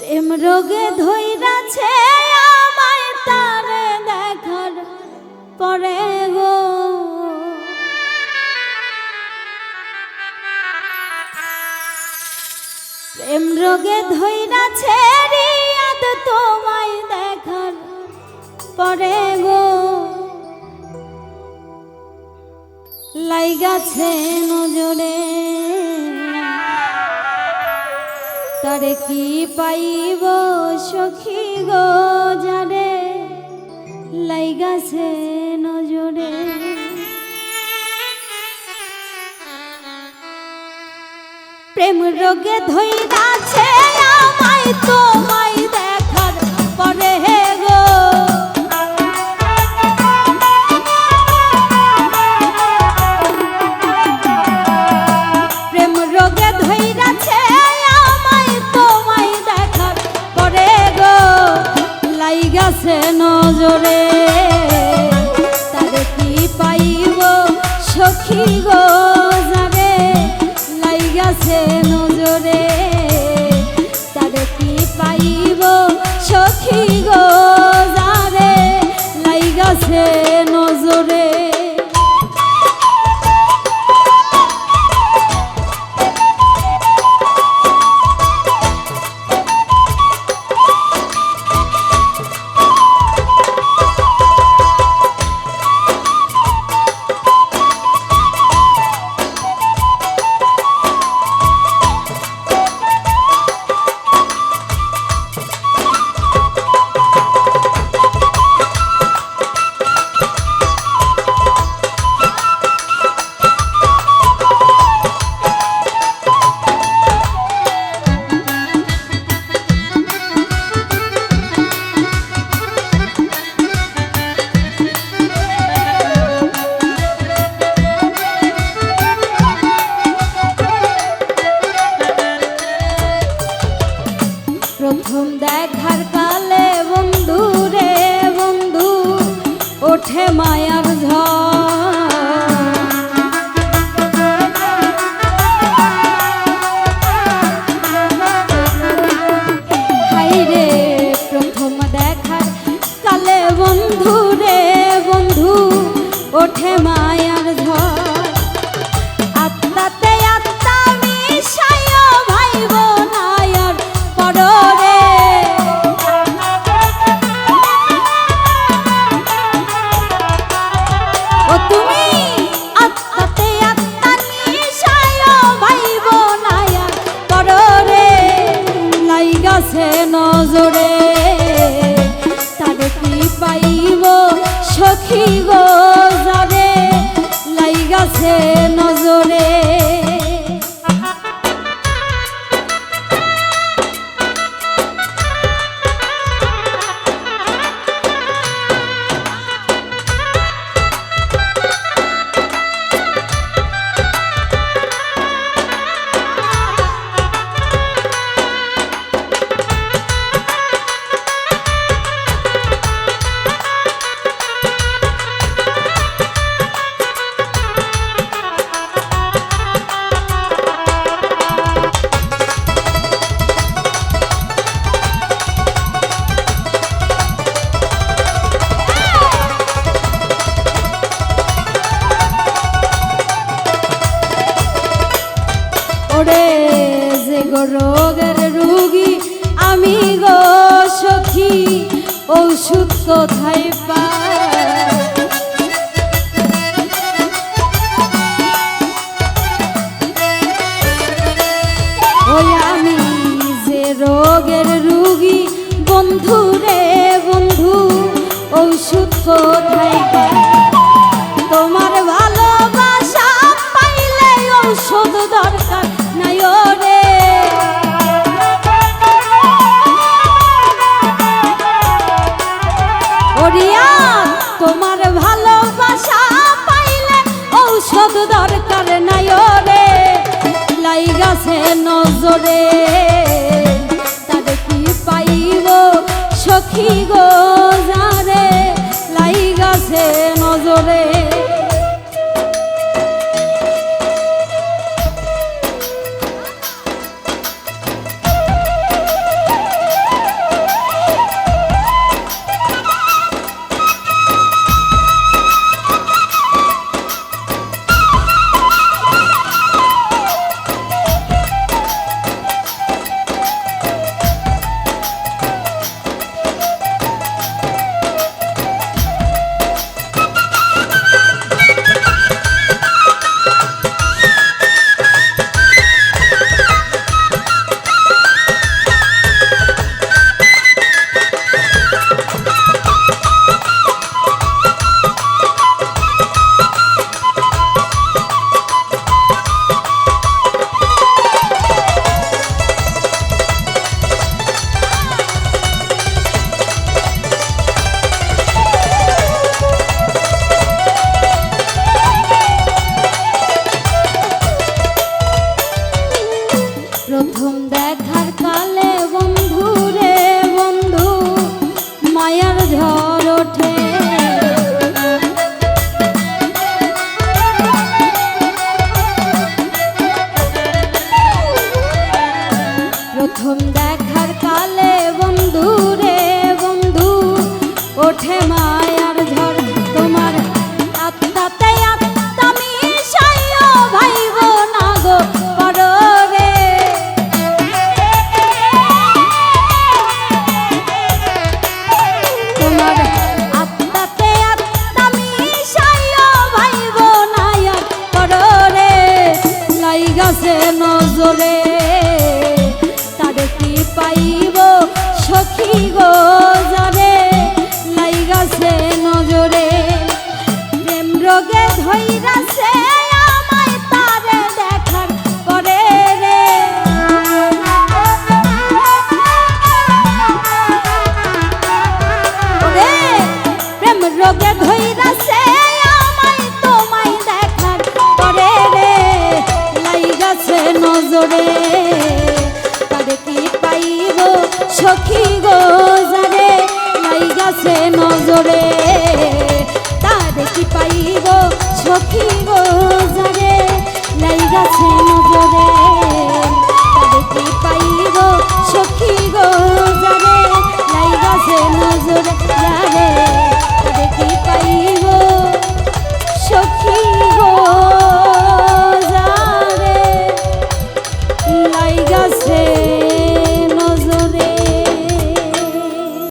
প্রেম রোগে ধৈরাছে আমায় তারে দেখার পরে গো। প্রেম রোগে ধৈরাছে রিয়াদ তোমায় দেখার পরে গো। লাইগাছে নজরে। তারে কি পাইব সখী গো যারে লাইগাছে নজরে। প্রেম রোগে ধৈরাছে আমায় তোমায় নজরে লাইগাছে গো রোগের রুগী, আমি গো সখী, ঔষধ কোথায় পায় ওই আমি যে রোগের রুগী, বন্ধু নজরে তাদের কি পাইব সখী গো যারে? লাইগাছে নজরে मा নজরে। তারে কি পাইব সখী গো জানে নাই গাছে নজরে। তারে কি পাইব সখী গো